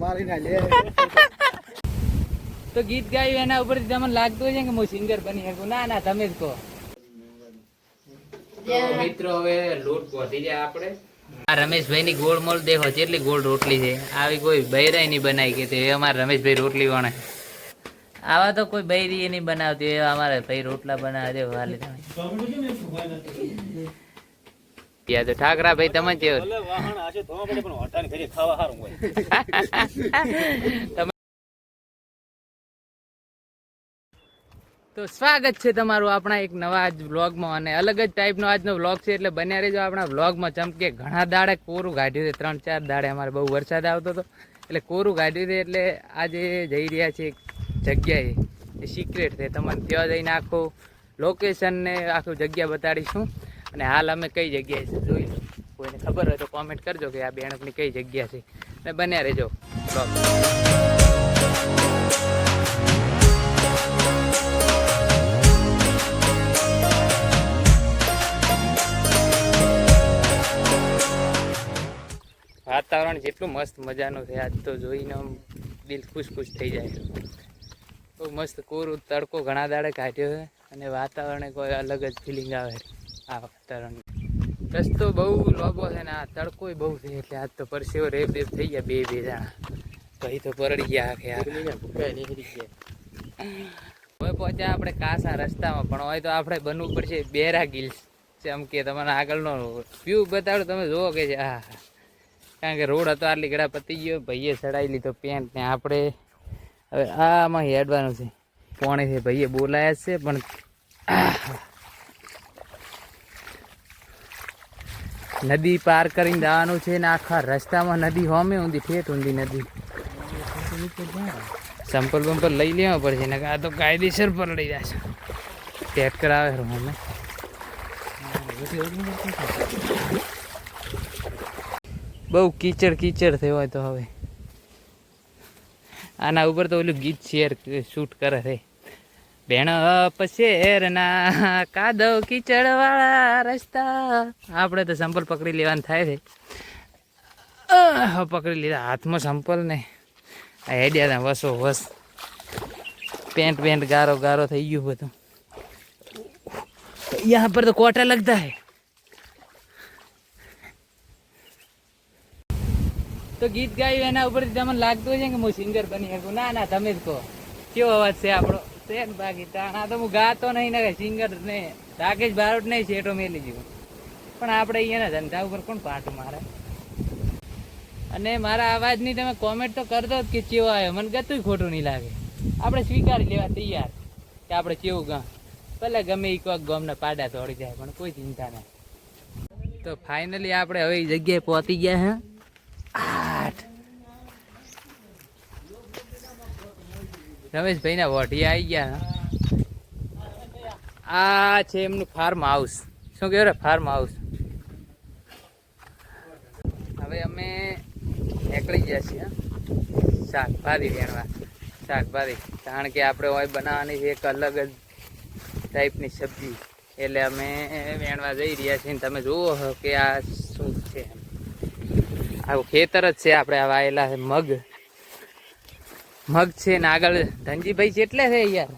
મારી ના લે. તો ગીત ગાયું એના ઉપરથી તમને લાગતું છે કે હું સિંગર બની શકું? ના ના તમે જ કહો. મિત્રો હવે લોટ પહોંચી જાય આપણે. આ રમેશભાઈ ની ગોળ મોલ દેખો કેટલી ગોળ રોટલી છે. આવી કોઈ બૈરાઈ નહીં બનાવી કે તે અમારા રમેશભાઈ રોટલી વણે. આવા તો કોઈ બૈરી એ નહીં બનાવતી એવા અમારે ભાઈ રોટલા બનાવે છે વાલે તો ઠાકરા ભાઈ તમે જ? તમે તો સ્વાગત છે તમારું આપણા એક નવા આજ વ્લોગમાં અને અલગ જ ટાઈપનો આજનો વ્લોગ છે એટલે બન્યા રહેજો આપણા વ્લોગમાં. ચમકે ઘણા દાડે કોરું કાઢ્યું છે ત્રણ ચાર દાડે અમારે બહુ વરસાદ આવતો હતો. એટલે કોરું કાઢ્યું છે એટલે આજે જઈ રહ્યા છે એક જગ્યાએ. એ સિક્રેટ છે તમને ત્યાં જઈને આખું લોકેશન ને આખું જગ્યા બતાડીશું. અને હાલ અમે કઈ જગ્યાએ છે જોઈ કોઈને ખબર હોય તો કોમેન્ટ કરજો કે આ બેણકની કઈ જગ્યા છે. અને બન્યા રહેજો. વાતાવરણ જેટલું મસ્ત મજાનું છે, આજ તો જોઈને દિલ ખુશ ખુશ થઈ જાય. બહુ મસ્ત કોરું તડકો ઘણા દાડે કાઢ્યો છે અને વાતાવરણ કોઈ અલગ જ ફિલિંગ આવે. આ વાતાવરણ રસ્તો બહુ લાંબો છે ને આ તડકો બહુ છે એટલે આજ તો પરસેવો રેપ રેપ થઈ ગયા બે બે જણા. ભાઈ તો પરડી ગયા ગયા હવે પહોંચ્યા આપણે કાસા રસ્તામાં પણ હોય તો આપણે બનવું પડશે બેરા ગિલ્સ. જેમ કે તમારા આગળનો વ્યૂ બતાડો તમે જુઓ કે છે હા કારણ કે રોડ હતો આટલી ગળા પતી ગયો ભાઈએ ચડાવી લીધો પેન્ટ ને આપણે. હવે આમાં હેડવાનું છે. પોણેથી ભાઈએ બોલાયા છે પણ નદી પાર કરીને જવાનું છે ને આખા રસ્તામાં નદી હોમે ઊંધી, ઠેઠ ઊંધી નદી. સંપલ બંપલ લઈ લેવા પડશે ને આ તો કાયદેસર પલળી જશે. ટેટ કરાવે અમે બહુ કીચડ કીચડ થયો હોય તો હવે. આના ઉપર તો ઓલું ગીત શેર શૂટ કરે છે. ભેણપ શેરના કાદવ કીચડવાળા રસ્તા. આપણે તો સંપલ પકડી લેવાનું થાય છે. પકડી લીધા. હાથમાં સંપલ ને. હેડ્યા વસો વસ. પેન્ટ પેન્ટ ગારો ગારો થઈ ગયું બધું. યહાં પર તો કોટા લગતા હે. તો ગીત ગાયું એના ઉપરથી તમને લાગતું છે કે હું સિંગર બની શકું? ના ના, તમે જ કહો. કેવો અવાજ છે આપણો? છે ને બાકી તાણા. તો હું ગાતો નહીં ને સિંગર ને રાકેશ બારોટ નહીં શેઠો મેલી જીવું પણ આપણે અહીંયાના ધંધા ઉપર કોણ પાટ મારે? અને મારા અવાજની તમે કોમેન્ટ તો કરજો જ કે ચેવો આવ્યો. મને ગતું ખોટું નહીં લાગે. આપણે સ્વીકારી લેવા તૈયાર કે આપણે ચેવું ગા ભલે ગમે એ કોઈક ગામના પાડા તોડી જાય, પણ કોઈ ચિંતા નહીં. તો ફાઇનલી આપણે હવે જગ્યાએ પહોંચી ગયા હે. રમેશભાઈ ના વઢિયા આવી ગયા આ છે એમનું ફાર્મ હાઉસ શું કહેવાય ફાર્મ હાઉસ હવે અમે નીકળી ગયા છીએ. શાકભાજી વેણવા. શાકભાજી. કારણ કે આપણે હોય બનાવવાની છે એક અલગ જ ટાઈપની સબ્જી. એટલે અમે વેણવા જઈ રહ્યા છીએ તમે જુઓ કે આ શું છે. આવું ખેતર જ છે, આપણે આ વાયેલા મગ. મગ છે ને આગળ ધનજીભાઈ કેટલે છે યાર.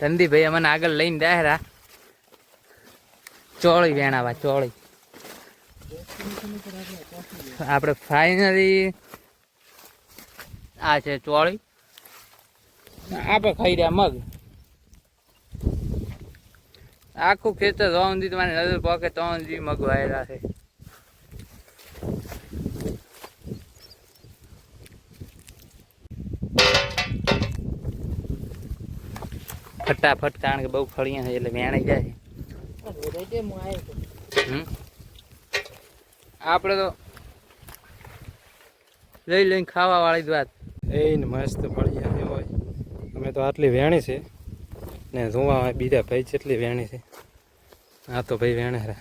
ધનજીભાઈ અમને આગળ લઈને દાહેરા ચોળી વેણાવા, ચોળી. આપણે ફાઈનલી આ છે ચોળી. આપણે ખાઈ રહ્યા મગ. આખું ખેતર તો સુધી તમારી નજર પોકે ત્રણ સુધી મગ વાયેલા છે. ફટાફટ કારણ કે બહુ ફળિયા છે એટલે વેણાઈ જાય. હમ. આપણે તો લઈ લઈને ખાવા વાળી જ વાત. એને મસ્ત ફળિયા જે હોય અમે તો આટલી વેણી છે. ને જોવા બીજા ભાઈ જેટલી વેણી છે. આ તો ભાઈ વેણે રે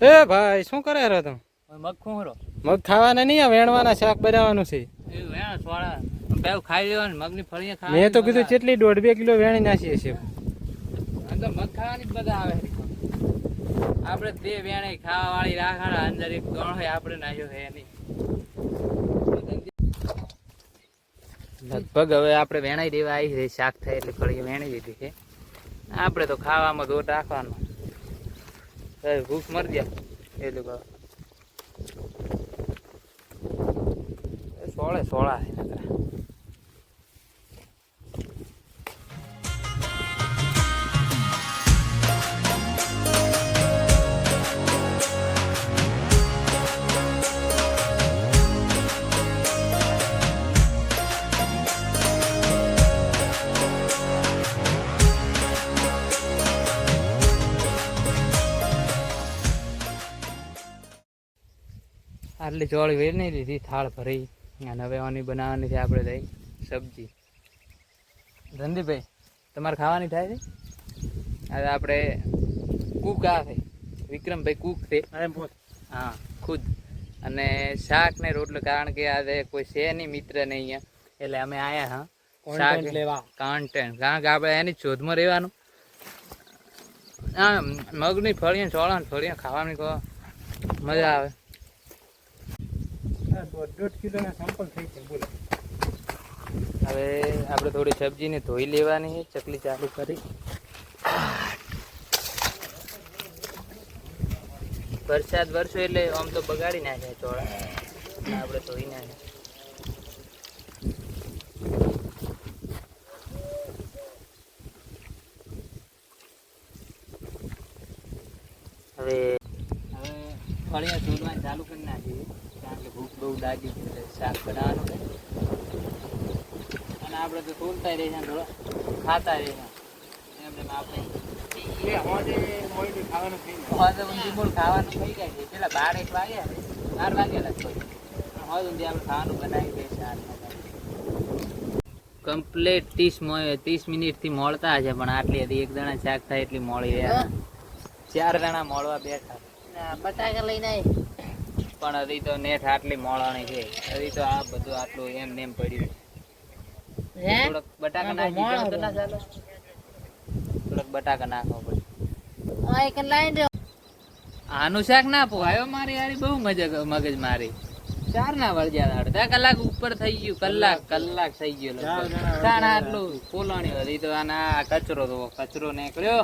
એ ભાઈ શું કરે રે તમે? મગ ખોરો મગ ખાવાના નહીં આ વેણવાના શાક બનાવવાનું છે. એ વેણા બે ખાઈ લેવાનું મગની ફળીਆਂ ખાવા મેં તો કીધું કેટલી દોઢ બે કિલો વેણી નાખીએ છીએ. આમ તો મગ ખાવાની જ મજા આવે. આપણે તે વેણે ખાવા વાળી રાખવાના અંદર એક ગણ હોય આપણે નાખ્યો છે એની. લગભગ હવે આપણે વેણાઈ દેવા આવી છે શાક થાય એટલે ફળી વેણી દીધી છે. આપણે તો ખાવામાં દોટ રાખવાનો. ભૂખ મરી ગયા. એ લોકો સોળે સોળા છે આટલી ચોળી વેર નહીં લીધી થાળ ભરી અને હવે આની બનાવવાની છે આપણે થઈ સબ્જી. રનદીપભાઈ તમારે ખાવાની થાય છે? આજે આપણે કૂક આ છે. વિક્રમભાઈ કૂક છે. હા ખુદ. અને શાક ને રોટલો કારણ કે આજે કોઈ છે નહીં મિત્ર ને અહીંયા. એટલે અમે આયા હા. શાક લેવા. કોન્ટેન્ટ કારણ કે આપણે એની શોધમાં રહેવાનું. હા મગની ફળીને ચોળાની ને ખાવાની મજા આવે. દોઢ કિલોના સેમ્પલ થઈ છે, બોલો. હવે આપણે થોડી સબ્જીને ધોઈ લેવાની ચકલી ચાલુ કરી. વરસાદ વરસો એટલે આમ તો બગાડી નાખે ચોળા. આપણે ધોઈ નાખે હવે હવે ફળિયા શોધવાનું ચાલુ કરી નાખીએ કારણ કે ભૂખ બહુ લાગી છે એટલે શાક બનાવવાનું છે. અને આપણે તો તોલતા રહીએ ને ખાતા રહીએ એમને આપણે ખાવાનું ખાવાનું જાય છે. પેલા બાર એક વાગ્યા બાર વાગ્યા લગભગ હવે ઊંધી આપણે ખાવાનું બનાવી દઈએ શાક કમ્પ્લેટ ત્રીસ ત્રીસ મિનિટથી મળતા છે પણ આટલી હતી. એક જણા શાક થાય એટલી મળી રહ્યા. ચાર જણા મળવા બેઠા. બટાકા લઈને પણ હજી તો નેઠ આટલી મોળાણી છે. હજી તો આ બધું આટલું એમ નેમ પડ્યું હે? થોડોક બટાકા નાખી તો ના ચાલે. થોડોક બટાકા નાખવો પડે આ એક લાઈન જો. આનું શાક ના પોહાયો મારી યારી બહુ મજા મગજ મારી. ચાર ના વળગ્યા અડધા કલાક ઉપર થઈ ગયું. કલાક કલાક થઈ ગયો. આટલું પોલાણી હતી તો આના કચરો તો કચરો નીકળ્યો.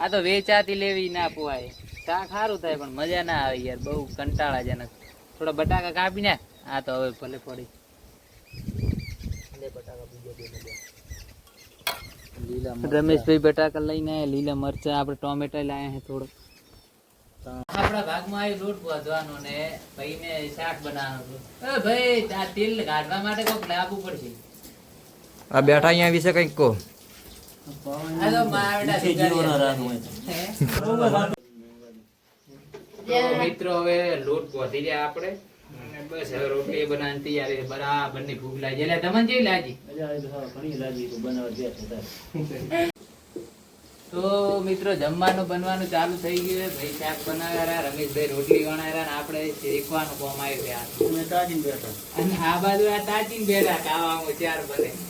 આ તો વેચાતી લેવી ના પોહાય શાક સારું થાય પણ મજા ના આવે યાર બહુ કંટાળાજનક. થોડા બટાકા કાપી ને આ તો હવે ભલે પડી. રમેશભાઈ બટાકા લઈને લીલા મરચા આપણે ટોમેટા લાયા છે થોડો. આપણા ભાગમાં આવી લોટ બાંધવાનો ને ભાઈને શાક બનાવવાનું હતું. ભાઈ આ તેલ કાઢવા માટે કોક લાવવું પડશે. આ બેઠા અહીંયા વિશે કંઈક કહો આ તો મારા બેટા સુધાર્યા છે. તો મિત્રો હવે લોટ પહોંચી જાય આપણે. બસ હવે રોટલી બનાવવાની તૈયારી બરાબરની ભૂખ લાગી. એટલે તમને જેવી લાગી? તો મિત્રો જમવાનું બનવાનું ચાલુ થઈ ગયું છે. ભાઈ શાક બનાવ્યા રહ્યા રમેશભાઈ રોટલી વણાવ્યા ને આપણે શેકવાનું કોમ આવ્યું છે અને આ બાજુ આ તાચીને બેઠા ખાવાનું ચાર બને.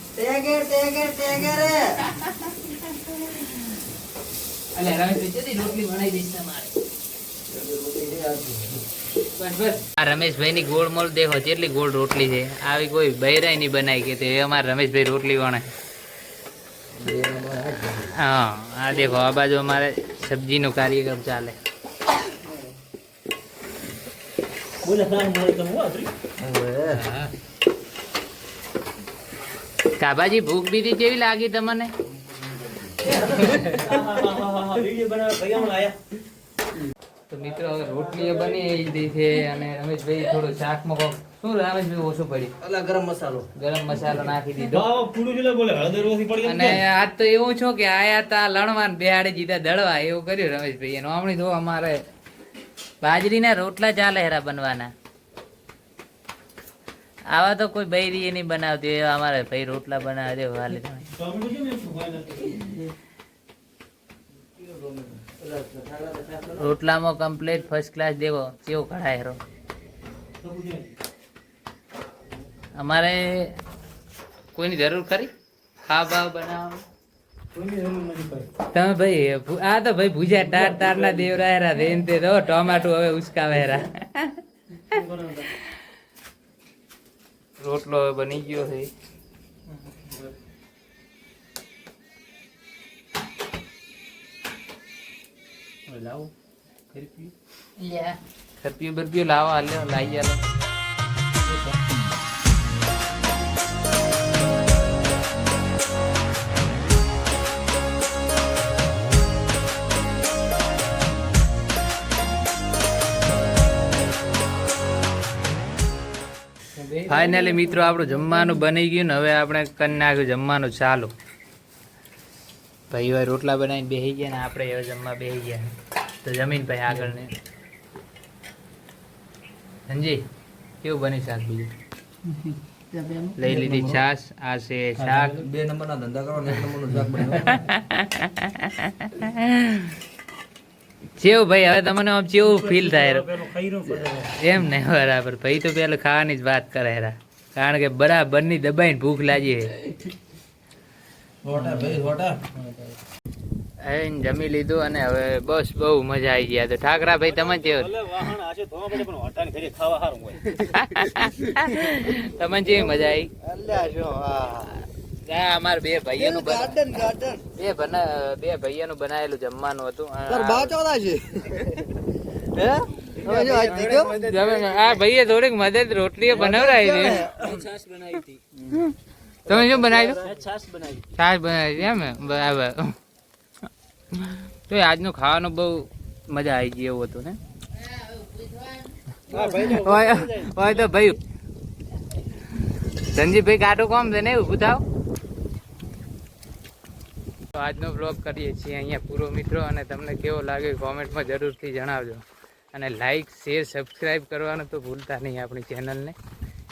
એટલે રમેશભાઈ રોટલી બનાવી દઈશ તમારે. આ રમેશભાઈ ની ગોળ મોલ દેખો કેટલી ગોળ રોટલી છે આવી કોઈ બૈરાયની બનાવી કે તે અમારે રમેશભાઈ રોટલી વણે હા આ દેખો આ બાજુ અમારે સબ્જીનો કાર્યક્રમ ચાલે કાબાજી ભૂખ બીજી કેવી લાગી તમને તો મિત્રો હવે રોટલી બની ગઈ છે અને રમેશભાઈ થોડું શાકમાં કોક શું રમેશભાઈ ઓછું પડ્યું? ગરમ મસાલો. ગરમ મસાલો નાખી દીધો. અને આજ તો એવું છું કે આયા તા લણવાન બેહાડે જીતા દળવા એવું કર્યું રમેશભાઈ એનો હમણાં તો અમારે બાજરીના રોટલા ચાલે હેરા બનવાના. આવા તો કોઈ બૈરી નહીં બનાવતી એવા અમારે ભાઈ રોટલા બનાવે વાલી. તમે રોટલામાં કમ્પ્લીટ ફર્સ્ટ ક્લાસ દેવો કેવો કઢાય હેરો. અમારે કોઈની જરૂર ખરી? ખા ભાવ બનાવો તમે ભાઈ આ તો ભાઈ ભુજા ટાર ટાર ના દેવરા હેરા, રેન તે તો ટોમાટું હવે ઉસકાવે હેરા. રોટલો હવે બની ગયો છે. લાવો ખરપીયું લે. ખરપીયું બરપીયું લાવો હાલે લાવી હાલો ફાઇનલી મિત્રો આપણું જમવાનું બની ગયું ને હવે આપણે કરી નાખ્યું જમવાનું ચાલુ. ભાઈ હવે રોટલા બનાવીને બેસી ગયા ને આપણે હવે જમવા બેસી ગયા. તો જમીન ભાઈ આગળ ને. સંજી કેવું બની શાક બીજું? લઈ લીધી છાસ આ છે શાક. બે નંબરના ધંધા કરો એક નંબરનું શાક બનાવો. કેવું ભાઈ હવે તમને આમ જેવું ફીલ થાય. એમ ને બરાબર. ભાઈ તો પેલા ખાવાની જ વાત કરે હેરા કારણ કે બરાબરની દબાઈને ભૂખ લાગી છે હોટા ભાઈ હોટા આઈને જમી લીધું અને હવે બસ બહુ મજા આવી ગયા. તો ઠાકરા ભાઈ તમે જે તમે જે મજા આવી આ અમાર બે ભાઈઓનું બના- બે બે બનાવેલું જમવાનું હતું. આ ભાઈએ થોડીક મદદ રોટલીઓ બનાવડાવી હતી. તમે શું બનાવ્યું? છાશ બનાવી. હતી એમ બરાબર. તો આજનું ખાવાનું બહુ મજા આવી ગઈ એવું હતું ને? હોય તો ભાઈ સંજીભાઈ કાટો કોમ છે ને ઊભું થાવ તો આજનો બ્લોગ કરીએ છીએ અહીંયા પૂરો મિત્રો અને તમને કેવો લાગ્યો કોમેન્ટમાં જરૂરથી જણાવજો. અને લાઈક શેર સબસ્ક્રાઈબ કરવાનું તો ભૂલતા નહીં આપણી ચેનલને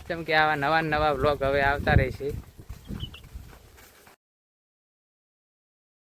કેમ કે આવા નવા નવા બ્લોગ હવે આવતા રહેશે.